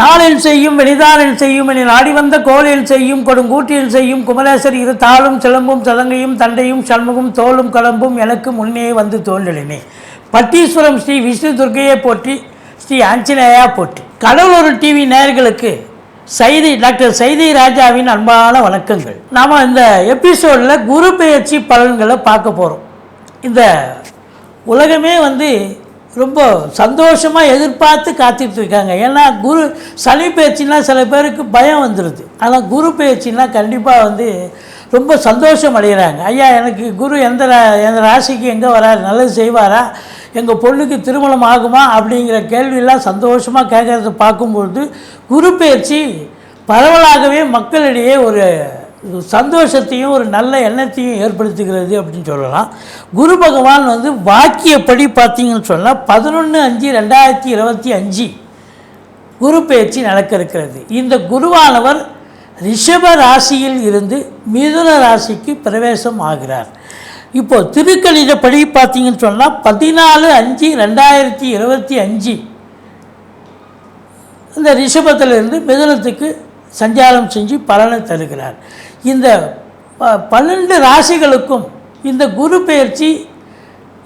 நாளில் செய்யும் வெளிதானில் செய்யும் என நாடி வந்த கோலில் செய்யும் கொடுங்கூட்டில் செய்யும் குமலேசர் இரு தாளும் சிலம்பும் சதங்கையும் தண்டையும் சண்முகம் தோளும் கலம்பும் எனக்கு முன்னே வந்து தோன்றலினே பட்டீஸ்வரம் ஸ்ரீ விஷ்ணு துர்கையை போற்றி ஸ்ரீ ஆஞ்சநேயா போற்றி. கடலூர் டிவி நேயர்களுக்கு செய்தி டாக்டர் செய்தி ராஜாவின் அன்பான வணக்கங்கள். நாம் இந்த எபிசோடில் குரு பயிற்சி பலன்களை பார்க்க போகிறோம் இந்த உலகமே வந்து ரொம்ப சந்தோஷமாக எதிர்பார்த்து காத்துட்டு இருக்காங்க. ஏன்னா குரு சனி பயிற்சினா சில பேருக்கு பயம் வந்துடுது ஆனால் குரு பயிற்சினா கண்டிப்பாக வந்து ரொம்ப சந்தோஷம் அடைகிறாங்க. ஐயா எனக்கு குரு எந்த ரா- எந்த ராசிக்கு எங்கே வராரு? நல்லது செய்வாரா? எங்கள் பொண்ணுக்கு திருமணம் ஆகுமா? அப்படிங்கிற கேள்வியெல்லாம் சந்தோஷமாக கேட்குறத பார்க்கும்பொழுது குரு பயிற்சி பரவலாகவே மக்களிடையே ஒரு சந்தோஷத்தையும் ஒரு நல்ல எண்ணத்தையும் ஏற்படுத்துகிறது அப்படின்னு சொல்லலாம். குரு பகவான் வந்து வாக்கியப்படி பார்த்தீங்கன்னு சொன்னால் பதினொன்று அஞ்சு ரெண்டாயிரத்தி இருபத்தி அஞ்சு குரு பயிற்சி நடக்க இருக்கிறது இந்த குருவானவர் ரிஷப ராசியில் இருந்து மிதுன ராசிக்கு பிரவேசம் ஆகிறார். இப்போது திருக்கணிதப்படி பார்த்தீங்கன்னு சொன்னால் பதினாலு அஞ்சு ரெண்டாயிரத்தி இருபத்தி அஞ்சு இந்த ரிஷபத்திலிருந்து மிதுனத்துக்கு சஞ்சாரம் செஞ்சு பலனை தருகிறார். இந்த ப- பன்னெண்டு ராசிகளுக்கும் இந்த குரு பெயர்ச்சி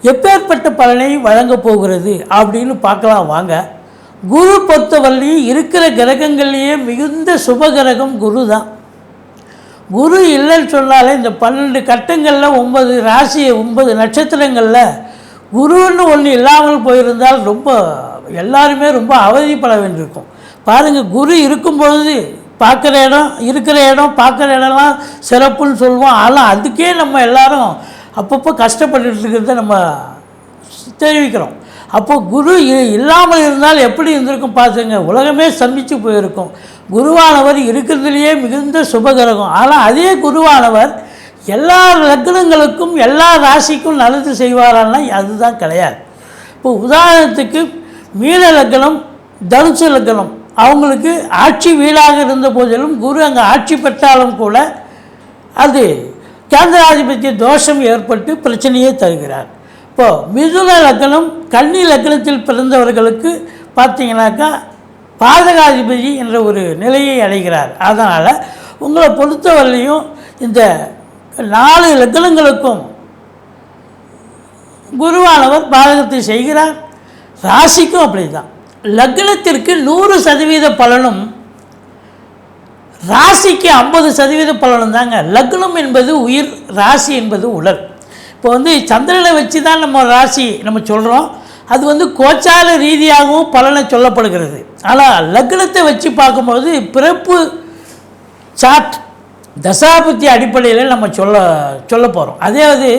எப்பேற்பட்ட பலனை வழங்கப் போகிறது அப்படின்னு பார்க்கலாம் வாங்க. குரு பொறுத்தவரையிலையும் இருக்கிற கிரகங்கள்லேயே மிகுந்த சுப கிரகம் குரு தான். குரு இல்லைன்னு சொன்னாலே இந்த பன்னெண்டு கட்டங்களில் ஒன்பது ராசி ஒன்பது நட்சத்திரங்களில் குருன்னு ஒன்று இல்லாமல் போயிருந்தால் ரொம்ப எல்லாருமே ரொம்ப அவதிப்பட வேண்டியிருக்கும். பாருங்கள் குரு இருக்கும் பொழுது பார்க்குற இடம் இருக்கிற இடம் பார்க்குற இடம்லாம் சிறப்புன்னு சொல்லுவோம். ஆனால் அதுக்கே நம்ம எல்லாரும் அப்பப்போ கஷ்டப்பட்டு இருக்கிறத நம்ம தெரிவிக்கிறோம். அப்போ குரு இ- இல்லாமல் இருந்தால் எப்படி இருந்திருக்கும் பார்த்துங்க உலகமே சந்திச்சு போயிருக்கும். குருவானவர் இருக்கிறதுலையே மிகுந்த சுபகிரகம். ஆனால் அதே குருவானவர் எல்லா லக்னங்களுக்கும் எல்லா ராசிக்கும் நல்லது செய்வாரான்னா அதுதான் கிடையாது. இப்போ உதாரணத்துக்கு மீன லக்னம் தனுசு லக்னம். அவங்களுக்கு ஆட்சி வீடாக இருந்த போதிலும் குரு அங்கே ஆட்சி பெற்றாலும் கூட அது கேந்திராதிபத்திய தோஷம் ஏற்பட்டு பிரச்சனையை தருகிறார். இப்போது மிதுன லக்னம் கன்னி லக்னத்தில் பிறந்தவர்களுக்கு பார்த்தீங்கன்னாக்கா பாதகாதிபதி என்ற ஒரு நிலையை அடைகிறார். அதனால் உங்களை பொறுத்தவரையிலையும் இந்த நாலு லக்னங்களுக்கும் குருவானவர் பாதகத்தை செய்கிறார். ராசிக்கும் அப்படி தான் லக்னத்திற்கு நூறு சதவீத பலனும் ராசிக்கு ஐம்பது சதவீத பலனும் தாங்க. லக்னம் என்பது உயிர் ராசி என்பது உடல். இப்போ வந்து சந்திரனை வச்சு தான் நம்ம ராசி நம்ம சொல்கிறோம் அது வந்து கோச்சார ரீதியாகவும் பலனை சொல்லப்படுகிறது. ஆனால் லக்னத்தை வச்சு பார்க்கும்போது பிறப்பு சாட் தசாபுத்தி அடிப்படையில் நம்ம சொல்ல சொல்ல போகிறோம் அதாவது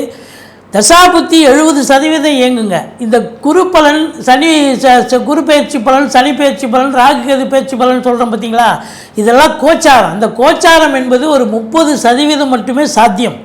தசாபுத்தி எழுபது சதவீதம் இயங்குங்க. இந்த குரு பலன் சனி ச- ச- குரு பயிற்சி பலன் சனி பயிற்சி பலன் ராகு கேது பயிற்சி பலன் சொல்கிறோம் பார்த்தீங்களா இதெல்லாம் கோச்சாரம். இந்த கோச்சாரம் என்பது ஒரு முப்பது சதவீதம் மட்டுமே சாத்தியம்.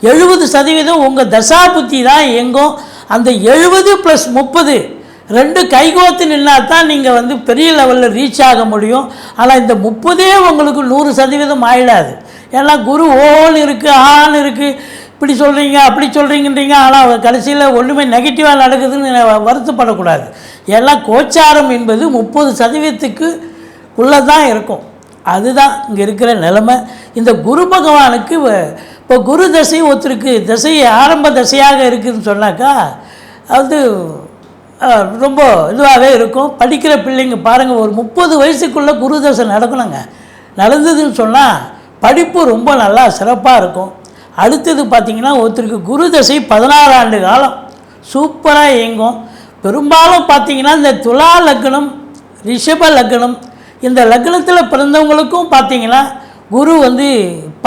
எழுபது சதவீதம் உங்கள் தசாபுத்தி தான் இயங்கும். அந்த எழுபது ப்ளஸ் முப்பது ரெண்டு கைகோத்து நின்னா தான் நீங்கள் வந்து பெரிய லெவலில் ரீச் ஆக முடியும். ஆனால் இந்த முப்பதே உங்களுக்கு நூறு சதவீதம் ஆயிடாது. ஏன்னா குரு ஓன்னு இருக்குது ஆன்னு இருக்குது இப்படி சொல்கிறீங்க அப்படி சொல்கிறீங்கன்றீங்க ஆனால் கடைசியில் ஒன்றுமே நெகட்டிவாக நடக்குதுன்னு வருத்தப்படக்கூடாது. எல்லாம் கோச்சாரம் என்பது முப்பது சதவீதத்துக்கு உள்ளே தான் இருக்கும். அதுதான் இங்கே இருக்கிற நிலைமை. இந்த குரு பகவானுக்கு இப்போ குரு தசை ஒருத்தருக்கு தசை ஆரம்ப தசையாக இருக்குதுன்னு சொன்னாக்கா அது ரொம்ப இதுவாகவே இருக்கும். படிக்கிற பிள்ளைங்க பாருங்கள் ஒரு முப்பது வயசுக்குள்ளே குரு தசை நடக்கணுங்க. நடந்ததுன்னு சொன்னால் படிப்பு ரொம்ப நல்லா சிறப்பாக இருக்கும். அடுத்தது பார்த்திங்கன்னா ஒருத்தருக்கு குரு தசை பதினாறு ஆண்டு காலம். சூப்பராக இயங்கும். பெரும்பாலும் பார்த்திங்கன்னா இந்த துலா லக்னம் ரிஷப லக்னம் இந்த லக்னத்தில் பிறந்தவங்களுக்கும் பார்த்திங்கன்னா குரு வந்து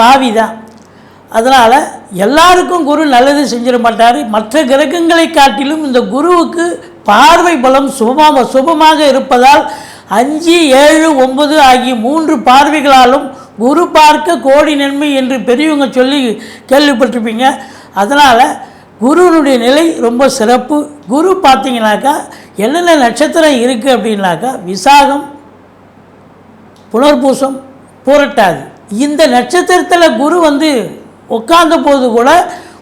பாவி தான். அதனால் எல்லாருக்கும் குரு நல்லது செஞ்சிட மாட்டார். மற்ற கிரகங்களை காட்டிலும் இந்த குருவுக்கு பார்வை பலம் சுபமாக சுபமாக இருப்பதால் அஞ்சு ஏழு ஒன்பது ஆகிய மூன்று பார்வைகளாலும் குரு பார்க்க கோடி நன்மை என்று பெரியவங்க சொல்லி கேள்விப்பட்டிருப்பீங்க. அதனால் குருவினுடைய நிலை ரொம்ப சிறப்பு. குரு பார்த்தீங்கன்னாக்கா என்னென்ன நட்சத்திரம் இருக்குது அப்படின்னாக்கா விசாகம் புனர்பூசம் பூரட்டாதி. இந்த நட்சத்திரத்தில் குரு வந்து உட்கார்ந்த போது கூட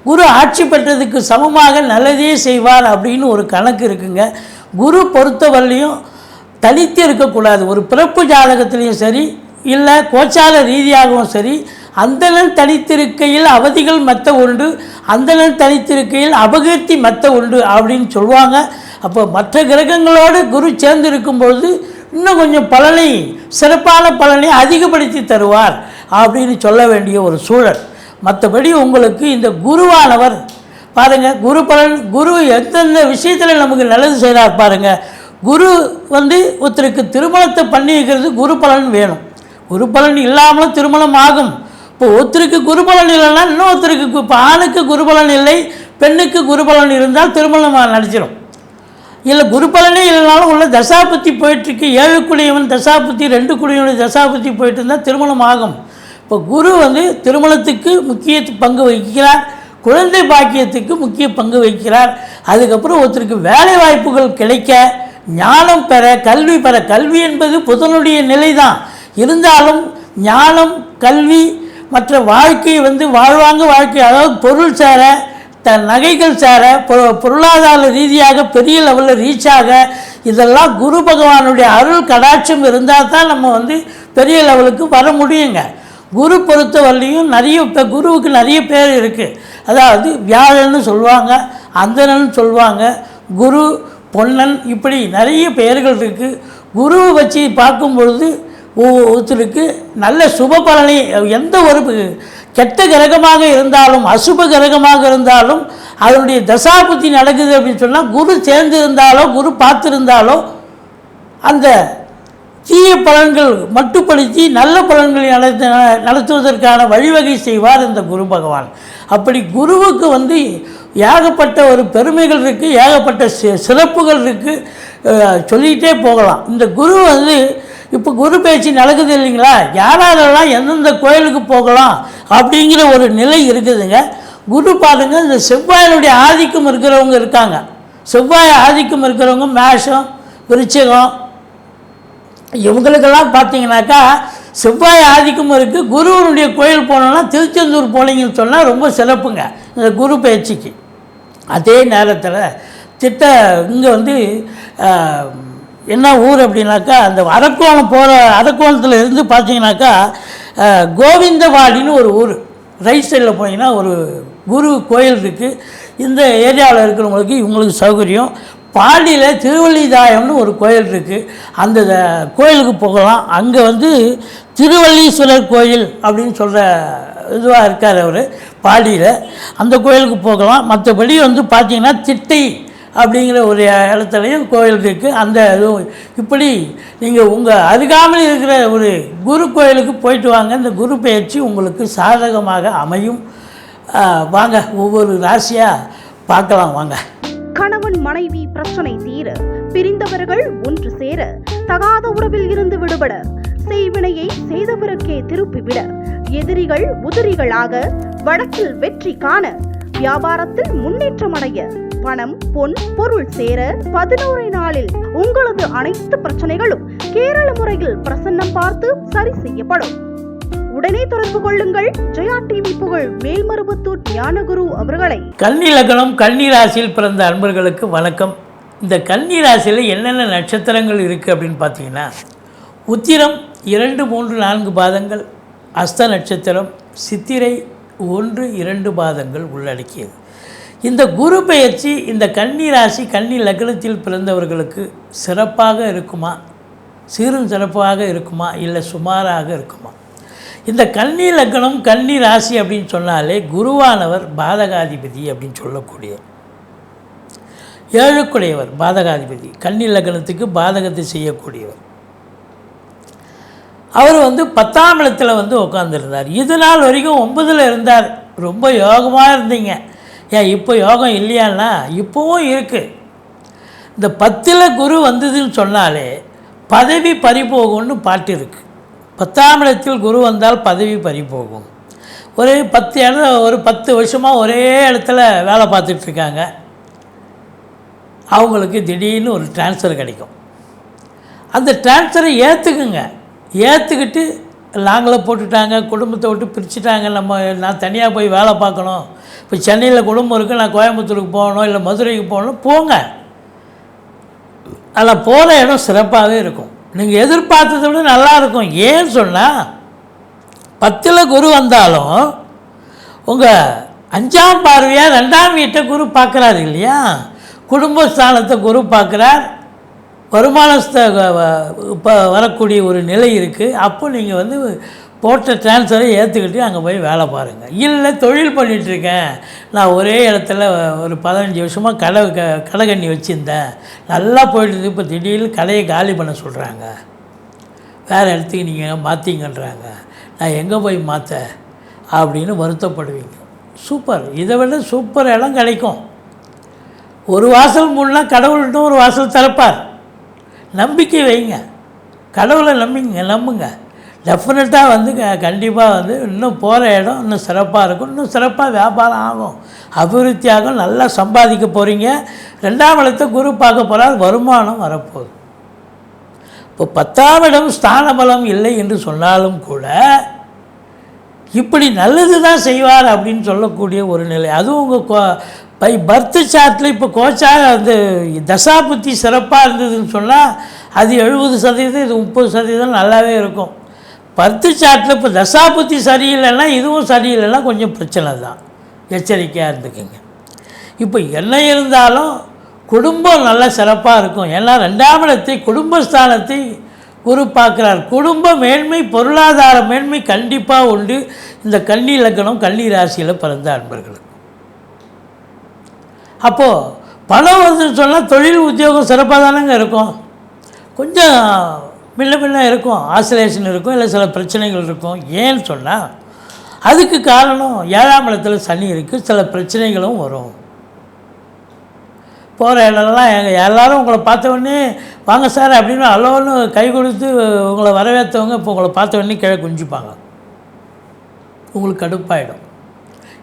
குரு ஆட்சி பெற்றதுக்கு சமமாக நல்லதே செய்வார் அப்படின்னு ஒரு கணக்கு இருக்குங்க. குரு பொறுத்தவரையிலையும் தனித்து இருக்கக்கூடாது. ஒரு பிறப்பு ஜாதகத்திலையும் சரி இல்லை கோச்சார ரீதியாகவும் சரி அந்தணன் தனித்திருக்கையில் அவதிகள் மத்த உண்டு அந்தணன் தனித்திருக்கையில் அபகீர்த்தி மத்த உண்டு அப்படின்னு சொல்லுவாங்க. அப்போ மற்ற கிரகங்களோடு குரு சேர்ந்து இருக்கும்பொழுது இன்னும் கொஞ்சம் பலனை சிறப்பான பலனை அதிகப்படுத்தி தருவார் அப்படின்னு சொல்ல வேண்டிய ஒரு சூழல். மற்றபடி உங்களுக்கு இந்த குருவானவர் பாருங்கள் குரு பலன் குரு எந்தெந்த விஷயத்தில் நமக்கு நல்லது செய்கிறார் பாருங்க. குரு வந்து ஒருத்தருக்கு திருமணத்தை பண்ணி வைக்கிறது குரு பலன் வேணும். குருபலன் இல்லாமலும் திருமணம் ஆகும் இப்போ ஒருத்தருக்கு குருபலன் இல்லைன்னா இன்னொருத்தருக்கு கு- இப்போ ஆணுக்கு குருபலன் இல்லை பெண்ணுக்கு குருபலன் இருந்தால் திருமணம் நடிச்சிடும் இல்லை குருபலனே இல்லைனாலும் உள்ள தசாபுத்தி போயிட்டுருக்கு. ஏழு குடியவன் தசாபுத்தி ரெண்டு குடியவன் தசாபுத்தி போயிட்டு இருந்தால் திருமணம் ஆகும் இப்போ குரு வந்து திருமணத்துக்கு முக்கிய பங்கு வகிக்கிறார். குழந்தை பாக்கியத்துக்கு முக்கிய பங்கு வகிக்கிறார். அதுக்கப்புறம் ஒருத்தருக்கு வேலை வாய்ப்புகள் கிடைக்க ஞானம் பெற கல்வி பெற கல்வி என்பது புதனுடைய நிலை தான் இருந்தாலும் ஞானம் கல்வி மற்ற வாழ்க்கை வந்து வாழ்வாங்க வாழ்க்கை அதாவது பொருள் சேர தன் நகைகள் சேர பொ- பொருளாதார ரீதியாக பெரிய லெவலில் ரீச் ஆக இதெல்லாம் குரு பகவானுடைய அருள் கடாட்சம் இருந்தால் தான் நம்ம வந்து பெரிய லெவலுக்கு வர முடியுங்க. குரு பொறுத்த வரலையும் நிறைய இப்போ குருவுக்கு நிறைய பேர் இருக்குது அதாவது வியாழன்னு சொல்லுவாங்க அந்தனன்னு சொல்லுவாங்க குரு பொன்னன் இப்படி நிறைய பெயர்கள் இருக்குது குருவை வச்சு பார்க்கும் பொழுது ஒருத்தருக்கு நல்ல சுப பலனை எந்த ஒரு கெட்ட கிரகமாக இருந்தாலும் அசுப கிரகமாக இருந்தாலும் அதனுடைய தசாபுத்தி நடக்குது அப்படின்னு சொன்னால் குரு சேர்ந்து இருந்தாலோ குரு பார்த்துருந்தாலோ அந்த தீய பலன்கள் மட்டுப்படுத்தி நல்ல பலன்களை நடத்த நடத்துவதற்கான வழிவகை செய்வார் இந்த குரு பகவான். அப்படி குருவுக்கு வந்து ஏகப்பட்ட ஒரு பெருமைகள் இருக்குது ஏகப்பட்ட சிறப்புகள் இருக்குது சொல்லிகிட்டே போகலாம். இந்த குரு வந்து இப்போ குரு பேச்சு நடக்குது இல்லைங்களா? யாரெல்லாம் எந்தெந்த கோயிலுக்கு போகலாம் அப்படிங்கிற ஒரு நிலை இருக்குதுங்க. குரு பாருங்க இந்த செவ்வாயினுடைய ஆதிக்கம் இருக்கிறவங்க இருக்காங்க. செவ்வாய் ஆதிக்கம் இருக்கிறவங்க மேஷம் விருச்சகம். இவங்களுக்கெல்லாம் பார்த்தீங்கன்னாக்கா செவ்வாய் ஆதிக்கம் இருக்குது குருவனுடைய கோயில் போனோன்னா திருச்செந்தூர் போனீங்கன்னு சொன்னால் ரொம்ப சிறப்புங்க இந்த குரு பயிற்சிக்கு அதே நேரத்தில் திட்ட இங்கே வந்து என்ன ஊர் அப்படின்னாக்கா அந்த அரக்கோணம் போகிற அரக்கோணத்தில் இருந்து பார்த்தீங்கன்னாக்கா கோவிந்தவாடின்னு ஒரு ஊர். ரைட் சைடில் போனீங்கன்னா ஒரு குரு கோயில் இருக்குது இந்த ஏரியாவில் இருக்கிறவங்களுக்கு இவங்களுக்கு சௌகரியம். பாடியில் திருவள்ளிதாயம்னு ஒரு கோயில் இருக்குது அந்த கோயிலுக்கு போகலாம். அங்கே வந்து திருவள்ளீஸ்வரர் கோயில் அப்படின்னு சொல்கிற இதுவாக இருக்கார் அவர் பாடியில். அந்த கோயிலுக்கு போகலாம். மற்றபடி வந்து பார்த்திங்கன்னா திட்டை அப்படிங்கிற ஒரு இடத்துலையும் கோயில் இருக்குது அந்த இதுவும் இப்படி நீங்கள் உங்கள் அருகாமையில் இருக்கிற ஒரு குரு கோயிலுக்கு போயிட்டு வாங்க. இந்த குரு பயிற்சி உங்களுக்கு சாதகமாக அமையும். வாங்க ஒவ்வொரு ராசியாக பார்க்கலாம் வாங்க. கணவன் மனைவி பிரச்சனை தீர பிரிந்தவர்கள் ஒன்று சேர தகாத உறவில் இருந்து விடுபட செய்வினையை செய்தவருக்கே திருப்பிவிட எதிரிகள் உதிரிகளாக வழக்கில் வெற்றி காண வியாபாரத்தில் முன்னேற்றம் அடைய பணம் பொன் பொருள் சேர பதினோரு நாளில் உங்களது அனைத்து பிரச்சனைகளும் கேரள முறையில் பிரசன்னம் பார்த்து சரி செய்யப்படும். உடனே தொடர்பு கொள்ளுங்கள். ஜெயா டிவி புகழ் மேல்மருவத்தூர் ஞானகுரு அவர்களை. கல்வி லக்னம் கல்வி ராசியில் பிறந்த அன்பர்களுக்கு வணக்கம். இந்த கல்வி ராசியில் என்னென்ன நட்சத்திரங்கள் இருக்குது அப்படின்னு பார்த்தீங்கன்னா உத்திரம் இரண்டு மூன்று நான்கு பாதங்கள் அஸ்த நட்சத்திரம் சித்திரை ஒன்று இரண்டு பாதங்கள் உள்ளடக்கியது. இந்த குரு பெயர்ச்சி இந்த கன்னி ராசி கன்னி லக்னத்தில் பிறந்தவர்களுக்கு சிறப்பாக இருக்குமா? சீரும் சிறப்பாக இருக்குமா? இல்லை சுமாராக இருக்குமா? இந்த கன்னி லக்னம் கன்னி ராசி அப்படின்னு சொன்னாலே குருவானவர் பாதகாதிபதி அப்படின்னு சொல்லக்கூடிய ஏழுக்குடையவர் பாதகாதிபதி. கன்னி லக்னத்துக்கு பாதகத்தை செய்யக்கூடியவர். அவர் வந்து பத்தாம் இடத்துல வந்து உட்காந்துருந்தார் இது நாள் வரைக்கும் ஒன்பதில் இருந்தார். ரொம்ப யோகமாக இருந்தீங்க. ஏன் இப்போ யோகம் இல்லையான்னா இப்போவும் இருக்குது இந்த பத்தில் குரு வந்ததுன்னு சொன்னாலே பதவி பறிபோகும்னு பாட்டு இருக்குது பத்தாம் இடத்தில் குரு வந்தால் பதவி பறிபோகும். ஒரு பத்து இடம் ஒரு பத்து வருஷமாக ஒரே இடத்துல வேலை பார்த்துட்ருக்காங்க அவங்களுக்கு திடீர்னு ஒரு ட்ரான்ஸ்ஃபர் கிடைக்கும். அந்த ட்ரான்ஸ்ஃபரை ஏற்றுக்குங்க ஏற்றுக்கிட்டு நாங்களே போட்டுட்டாங்க குடும்பத்தை விட்டு பிரிச்சுட்டாங்க. நம்ம நான் தனியாக போய் வேலை பார்க்கணும். இப்போ சென்னையில் குடும்பம் இருக்குது நான் கோயம்புத்தூருக்கு போகணும் இல்லை மதுரைக்கு போகணும் போங்க. அதில் போகிற இடம் சிறப்பாகவே இருக்கும். நீங்கள் எதிர்பார்த்ததை விட நல்லா இருக்கும். ஏன்னு சொன்னால் பத்தில் குரு வந்தாலும் உங்கள் அஞ்சாம் பார்வையாக ரெண்டாம் வீட்டை குரு பார்க்குறாரு இல்லையா? குடும்பஸ்தானத்தை குரு பார்க்குறார். வருமானஸ்த இப்போ வரக்கூடிய ஒரு நிலை இருக்குது அப்போ நீங்கள் வந்து போட்ட டிரான்ஸ்ஃபரை ஏற்றுக்கிட்டு அங்கே போய் வேலை பாருங்கள் இல்லை தொழில் பண்ணிகிட்ருக்கேன் நான் ஒரே இடத்துல ஒரு பதினஞ்சு வருஷமாக கடை க கடை கண்ணி வச்சுருந்தேன். நல்லா போயிட்டு இப்போ திடீர்னு கடையை காலி பண்ண சொல்கிறாங்க வேறு இடத்துக்கு நீங்கள் மாற்றிங்கன்றாங்க நான் எங்கே போய் மாற்ற அப்படின்னு வருத்தப்படுவீங்க. சூப்பர். இதை விட சூப்பர் இடம் கிடைக்கும். ஒரு வாசல் மூடனா கடவுள்கிட்ட ஒரு வாசல் திறப்பார். நம்பிக்கை வைங்க. கடவுளை நம்பிங்க நம்புங்க. டெஃபினட்டாக வந்து க- கண்டிப்பாக வந்து இன்னும் போகிற இடம் இன்னும் சிறப்பாக இருக்கும். இன்னும் சிறப்பாக வியாபாரம் ஆகும். அபிவிருத்தி ஆகும் நல்லா சம்பாதிக்க போகிறீங்க ரெண்டாம் இடத்தை குரு பார்க்க போகிறார் வருமானம் வரப்போகுது. இப்போ பத்தாம் இடம் ஸ்தான பலம் இல்லை என்று சொன்னாலும் கூட இப்படி நல்லது தான் செய்வார் அப்படின்னு சொல்லக்கூடிய ஒரு நிலை. அதுவும் உங்கள் கோ பை பர்த் சார்ட்டில் இப்போ கோச்சா அந்த தசாபுத்தி சிறப்பாக இருந்ததுன்னு சொன்னால் அது எழுபது சதவீதம் இது முப்பது சதவீதம் நல்லாவே இருக்கும். பர்த் சார்ட்டில் இப்போ தசாபுத்தி சரியில்லைன்னா இதுவும் சரியில்லைன்னா கொஞ்சம் பிரச்சனை தான். எச்சரிக்கையாக இருந்துக்குங்க. இப்போ என்ன இருந்தாலும் குடும்பம் நல்லா சிறப்பாக இருக்கும். ஏன்னா ரெண்டாம் இடத்தை குடும்பஸ்தானத்தை குரு பார்க்குறார். குடும்ப மேன்மை பொருளாதார மேன்மை கண்டிப்பாக உண்டு. இந்த கன்னி இலக்கணம் கன்னி ராசியில் பிறந்த அன்பர்களுக்கு. அப்போது பணம் வருதுன்னு சொன்னால் தொழில் உத்தியோகம் சிறப்பாக தானேங்க இருக்கும். கொஞ்சம் முன்ன பின்ன இருக்கும். ஆசிலேஷன் இருக்கும் இல்லை சில பிரச்சனைகள் இருக்கும். ஏன்னு சொன்னால் அதுக்கு காரணம் ஏழாம் இடத்துல சனி இருக்குது சில பிரச்சனைகளும் வரும். போகிற இடம்லாம் எங்கள் எல்லோரும் உங்களை பார்த்த உடனே வாங்க சார் அப்படின்னு அளவுன்னு கை கொடுத்து உங்களை வரவேற்றவங்க இப்போ உங்களை பார்த்த உடனே கீழே குஞ்சுப்பாங்க உங்களுக்கு கடுப்பாயிடும்.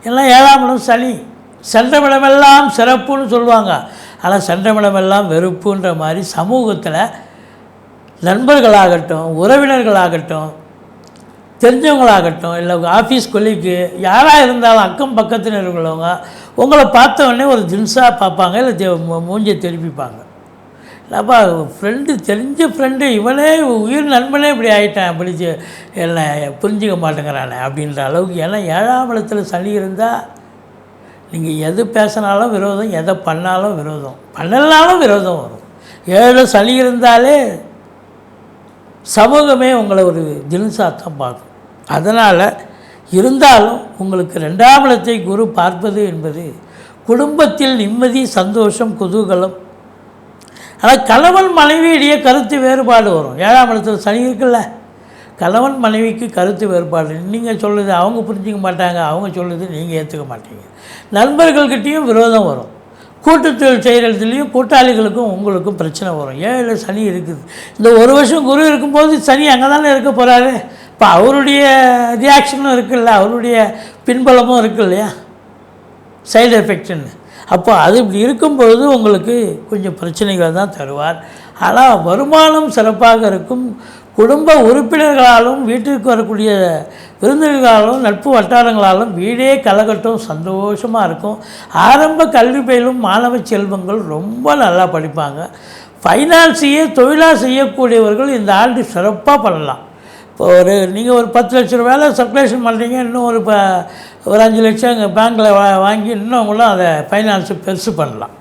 எல்லாம் ஏழாம் இடம் சனி. சென்றமிடமெல்லாம் சிறப்புன்னு சொல்லுவாங்க. ஆனால் சென்றமிடமெல்லாம் வெறுப்புன்ற மாதிரி சமூகத்தில் நண்பர்களாகட்டும் உறவினர்களாகட்டும் தெரிஞ்சவங்களாகட்டும் இல்லை ஆஃபீஸ் கொல்லிக்கு யாராக இருந்தாலும் அக்கம் பக்கத்தில் இருக்கிறவங்க உங்களை பார்த்த உடனே ஒரு ஜின்ஸாக பார்ப்பாங்க இல்லை மூஞ்சியை திருப்பிப்பாங்க. அப்பா ஃப்ரெண்டு தெரிஞ்ச ஃப்ரெண்டு இவனே உயிர் நண்பனே இப்படி ஆகிட்டான் அப்படி என்ன புரிஞ்சிக்க மாட்டேங்கிறானே அப்படின்ற அளவுக்கு ஏன்னா ஏழாம் இடத்துல சளி இருந்தால் நீங்கள் எது பேசினாலும் விரோதம் எதை பண்ணாலும் விரோதம். பண்ணலனாலும் விரோதம் வரும். ஏழு சனி இருந்தாலே சமூகமே உங்களை ஒரு தினசாத்தான் பார்க்கும். அதனால் இருந்தாலும் உங்களுக்கு ரெண்டாம் இடத்தை குரு பார்ப்பது என்பது குடும்பத்தில் நிம்மதி சந்தோஷம் குதூகலம். ஆனால் கணவன் மனைவியிடையே கருத்து வேறுபாடு வரும். ஏழாம் இடத்துல சனி இருக்குல்ல. கணவன் மனைவிக்கு கருத்து வேறுபாடு. நீங்கள் சொல்லுது அவங்க புரிஞ்சிக்க மாட்டாங்க அவங்க சொல்லுது நீங்கள் ஏற்றுக்க மாட்டீங்க. நண்பர்கள்கிட்டேயும் விரோதம் வரும். கூட்டுத்தொழில் செய்கிறதுலேயும் கூட்டாளிகளுக்கும் உங்களுக்கும் பிரச்சனை வரும். ஏழு சனி இருக்குது? இந்த ஒரு வருஷம் குரு இருக்கும்போது சனி அங்கே தானே இருக்க போகிறாரு இப்போ அவருடைய ரியாக்ஷனும் இருக்குல்ல அவருடைய பின்பலமும் இருக்கு இல்லையா? சைடு எஃபெக்ட்னு அப்போ அது இப்படி இருக்கும்பொழுது உங்களுக்கு கொஞ்சம் பிரச்சனைகளை தான் தருவார். ஆனால் வருமானம் சிறப்பாக இருக்கும். குடும்ப உறுப்பினர்களாலும் வீட்டிற்கு வரக்கூடிய விருந்தினர்களாலும் நட்பு வட்டாரங்களாலும் வீடே கலகட்டும் சந்தோஷமாக இருக்கும். ஆரம்ப கல்வி பயிலும் மாணவ செல்வங்கள் ரொம்ப நல்லா படிப்பாங்க. ஃபைனான்ஸையே தொழிலாக செய்யக்கூடியவர்கள் இந்த ஆண்டு சிறப்பாக பண்ணலாம். இப்போ ஒரு நீங்கள் ஒரு பத்து லட்ச ரூபாயில் சர்க்குலேஷன் பண்ணுறீங்க இன்னும் ஒரு ப ஒரு அஞ்சு லட்சம் எங்கள் பேங்க்கில் வா வாங்கி இன்னும் கூட அதை ஃபைனான்ஸை பெருசு பண்ணலாம்.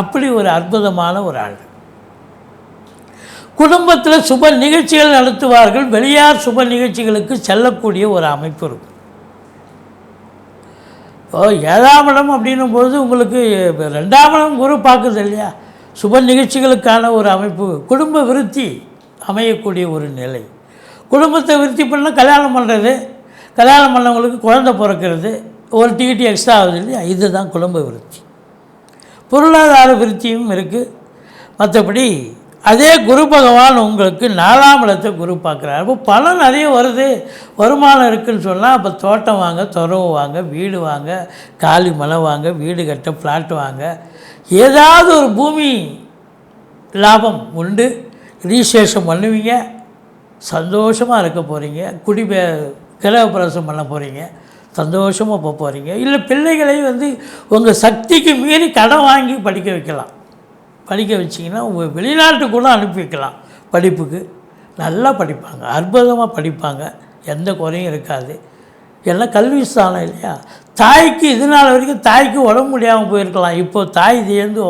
அப்படி ஒரு அற்புதமான ஒரு ஆள் குடும்பத்தில் சுப நிகழ்ச்சிகள் நடத்துவார்கள். வெளியார் சுப நிகழ்ச்சிகளுக்கு செல்லக்கூடிய ஒரு அமைப்பு இருக்கும். இப்போ ஏழாம் இடம் அப்படின்னும் பொழுது உங்களுக்கு ரெண்டாம் இடம் குரு பார்க்குது இல்லையா? சுப நிகழ்ச்சிகளுக்கான ஒரு அமைப்பு. குடும்ப விருத்தி அமையக்கூடிய ஒரு நிலை. குடும்பத்தை விருத்தி பண்ணால் கல்யாணம் பண்ணுறது கல்யாணம் பண்ணவங்களுக்கு குழந்தை பிறக்கிறது. ஒரு டிகிட்டி எக்ஸ்ட்ரா ஆகுது இல்லையா? இதுதான் குடும்ப விருத்தி. பொருளாதார விருத்தியும் இருக்குது மற்றபடி அதே குரு பகவான் உங்களுக்கு நாலாம் இடத்தை குரு பார்க்குறாரு. அப்போ பணம் நிறைய வருது. வருமானம் இருக்குன்னு சொன்னால் அப்போ தோட்டம் வாங்க துறவு வாங்க வீடு வாங்க காலி மலை வாங்க வீடு கட்ட ஃப்ளாட் வாங்க. ஏதாவது ஒரு பூமி லாபம் உண்டு. ரீசேஷம் பண்ணுவீங்க. சந்தோஷமாக இருக்க போகிறீங்க குடிபே கிரகப்பிரவேசம் பண்ண போகிறீங்க சந்தோஷமாக போக போகிறீங்க இல்லை பிள்ளைகளையும் வந்து உங்கள் சக்திக்கு மீறி கடன் வாங்கி படிக்க வைக்கலாம். படிக்க வச்சிங்கன்னா உங்கள் வெளிநாட்டுக்கு கூட அனுப்பி வைக்கலாம். படிப்புக்கு. நல்லா படிப்பாங்க. அற்புதமாக படிப்பாங்க. எந்த குறையும் இருக்காது. எல்லாம் கல்வி ஸ்தானம் இல்லையா? தாய்க்கு இது நாள் வரைக்கும் தாய்க்கு உடம்பு முடியாமல் போயிருக்கலாம். இப்போ தாய் சேர்ந்து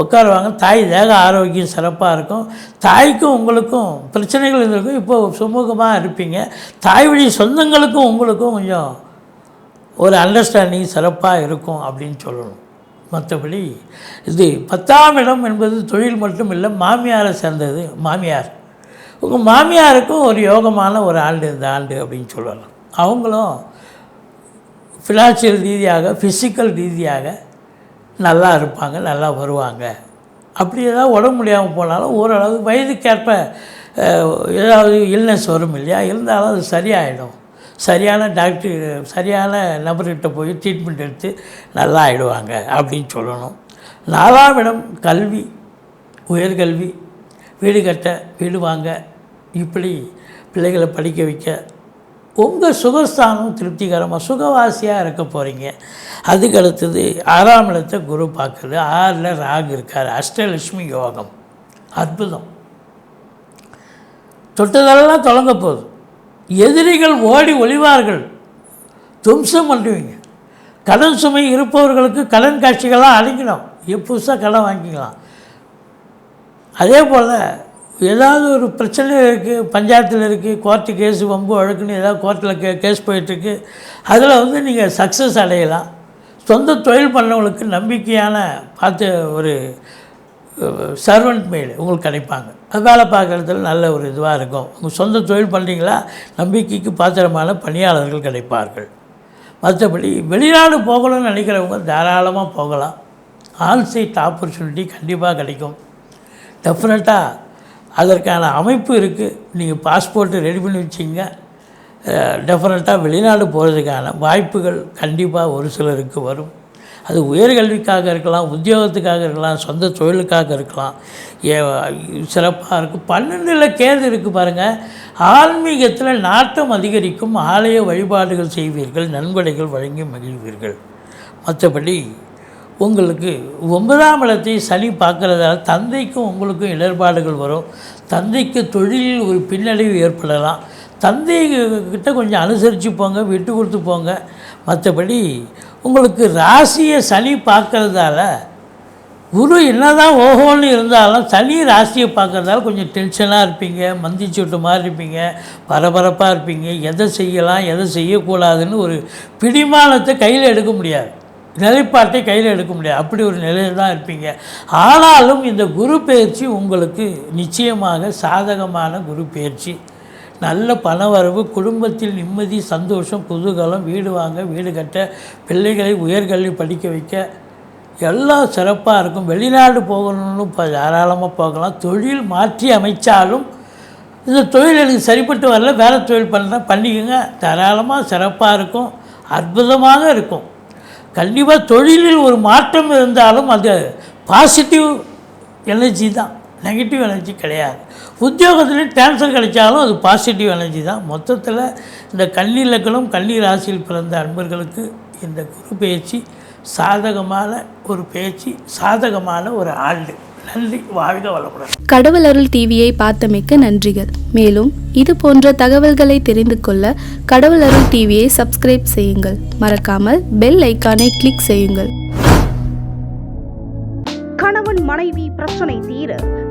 உட்காருவாங்க. தாய் தேக ஆரோக்கியம் சிறப்பாக இருக்கும். தாய்க்கும் உங்களுக்கும் பிரச்சனைகள் இருந்திருக்கும். இப்போ சுமூகமாக இருப்பீங்க. தாய் வழி சொந்தங்களுக்கும் உங்களுக்கும் கொஞ்சம் ஒரு அண்டர்ஸ்டாண்டிங் சிறப்பாக இருக்கும் அப்படின்னு சொல்லணும். மற்றபடி இது பத்தாம் இடம் என்பது தொழில் மட்டும் இல்லை மாமியாரை சேர்ந்தது மாமியார். உங்கள் மாமியாருக்கும் ஒரு யோகமான ஒரு ஆண்டு இந்த ஆண்டு அப்படின்னு சொல்லலாம். அவங்களும் ஃபினான்ஷியல் ரீதியாக ஃபிசிக்கல் ரீதியாக நல்லா இருப்பாங்க நல்லா வருவாங்க. அப்படி ஏதாவது உடம்பு முடியாமல் போனாலும் ஓரளவு வயதுக்கேற்ப ஏதாவது இல்னஸ் வரும் இல்லையா? இருந்தாலும் அது சரியாயிடும். சரியான டாக்டர் சரியான நபர்கிட்ட போய் ட்ரீட்மெண்ட் எடுத்து நல்லா ஆயிடுவாங்க அப்படின்னு சொல்லணும். நாலாம் இடம் கல்வி உயர்கல்வி வீடு கட்ட வீடு வாங்க இப்படி பிள்ளைகளை படிக்க வைக்க உங்கள் சுகஸ்தானம் திருப்திகரமாக சுகவாசியாக இருக்க போகிறீங்க அதுக்கு அடுத்தது ஆறாம் இடத்தை குரு பார்க்குறது ஆறில் ராகு இருக்கார். அஷ்டலட்சுமி யோகம். அற்புதம். தொட்டதெல்லாம் தொடங்க போகுது. எதிரிகள் ஓடி ஒளிவார்கள். தும்சம் பண்ணுவீங்க கடன் சுமை இருப்பவர்களுக்கு கடன் காட்சிகளாக அழிக்கணும் புதுசாக கடன் வாங்கிக்கலாம். அதே போல் ஏதாவது ஒரு பிரச்சனை இருக்குது பஞ்சாயத்தில் இருக்குது கோர்ட்டு கேஸ் வம்பு வழக்குன்னு ஏதாவது கோர்ட்டில் கே கேஸ் போயிட்டுருக்கு. அதில் வந்து நீங்கள் சக்ஸஸ் அடையலாம். சொந்த தொழில் பண்ணவங்களுக்கு நம்பிக்கையான பார்த்து ஒரு சர்வெண்ட் மெயில் உங்களுக்கு கிடைப்பாங்க. வேலை பார்க்குறதுல நல்ல ஒரு இதுவாக இருக்கும். உங்கள் சொந்த தொழில் பண்ணுறீங்களா நம்பிக்கைக்கு பாத்திரமான பணியாளர்கள் கிடைப்பார்கள். மற்றபடி வெளிநாடு போகணும்னு நினைக்கிறவங்க தாராளமாக போகலாம். ஆன்சைட் ஆப்பர்ச்சுனிட்டி கண்டிப்பாக கிடைக்கும். டெஃபினட்டாக அதற்கான அமைப்பு இருக்குது நீங்கள் பாஸ்போர்ட்டு ரெடி பண்ணி வச்சிங்க. டெஃபினட்டாக வெளிநாடு போகிறதுக்கான வாய்ப்புகள் கண்டிப்பாக ஒரு சிலருக்கு வரும். அது உயர்கல்விக்காக இருக்கலாம் உத்தியோகத்துக்காக இருக்கலாம் சொந்த தொழிலுக்காக இருக்கலாம். ஏ சிறப்பாக இருக்கும். பன்னெண்டில் கேது இருக்குது பாருங்கள் ஆன்மீகத்தில் நாட்டம் அதிகரிக்கும் ஆலய வழிபாடுகள் செய்வீர்கள் நன்கொடைகள் வழங்கி மகிழ்வீர்கள். மற்றபடி உங்களுக்கு ஒன்பதாம் இடத்தை சனி பார்க்குறதால தந்தைக்கும் உங்களுக்கும் இடர்பாடுகள் வரும். தந்தைக்கு தொழிலில் ஒரு பின்னடைவு ஏற்படலாம். தந்தைகிட்ட கொஞ்சம் அனுசரித்து போங்க விட்டு கொடுத்து போங்க மற்றபடி உங்களுக்கு ராசியை சனி பார்க்குறதால குரு என்னதான் ஓஹோன்னு இருந்தாலும் சனி ராசியை பார்க்கறதால கொஞ்சம் டென்ஷனாக இருப்பீங்க மந்திச்சு விட்ட மாதிரி இருப்பீங்க பரபரப்பாக இருப்பீங்க எதை செய்யலாம் எதை செய்யக்கூடாதுன்னு ஒரு பிடிமானத்தை கையில் எடுக்க முடியாது. நிலைப்பாட்டை கையில் எடுக்க முடியாது. அப்படி ஒரு நிலையில் தான் இருப்பீங்க. ஆனாலும் இந்த குரு பயிற்சி உங்களுக்கு நிச்சயமாக சாதகமான குரு பயிற்சி. நல்ல பணவரவு குடும்பத்தில் நிம்மதி சந்தோஷம் குதூகலம் வீடு வாங்க வீடு கட்ட பிள்ளைகளை உயர்கல்வி படிக்க வைக்க எல்லாம் சிறப்பாக இருக்கும். வெளிநாடு போகணும்னு இப்போ தாராளமாக போகலாம். தொழில் மாற்றி அமைச்சாலும் இந்த தொழில் எனக்கு சரிப்பட்டு வரல. வேறு தொழில் பண்ணுறேன் பண்ணிக்கோங்க. தாராளமாக சிறப்பாக இருக்கும். அற்புதமாக இருக்கும். கண்டிப்பாக தொழிலில் ஒரு மாற்றம் இருந்தாலும் அது பாசிட்டிவ் எனர்ஜி தான். நெகட்டிவ் எனர்ஜி கிடையாது. உத்தியோகத்தில் டிரான்ஸ்ஃபர் கிடைச்சாலும் அது பாசிட்டிவ் எனர்ஜி தான். மொத்தத்தில் இந்த கன்னி லக்னம் கன்னி ராசியில் பிறந்த அன்பர்களுக்கு இந்த குரு பயிற்சி சாதகமான ஒரு பயிற்சி சாதகமான ஒரு ஆண்டு. நன்றி. வாழ்க வளமுடன். கடவுள் அருள் டிவியை பார்த்தமைக்கு நன்றிகள். மேலும் இது போன்ற தகவல்களை தெரிந்து கொள்ள கடவுள் அருள் டிவியை சப்ஸ்கிரைப் செய்யுங்கள். மறக்காமல் பெல் ஐக்கானை கிளிக் செய்யுங்கள். கணவன் மனைவி பிரச்சனை தீர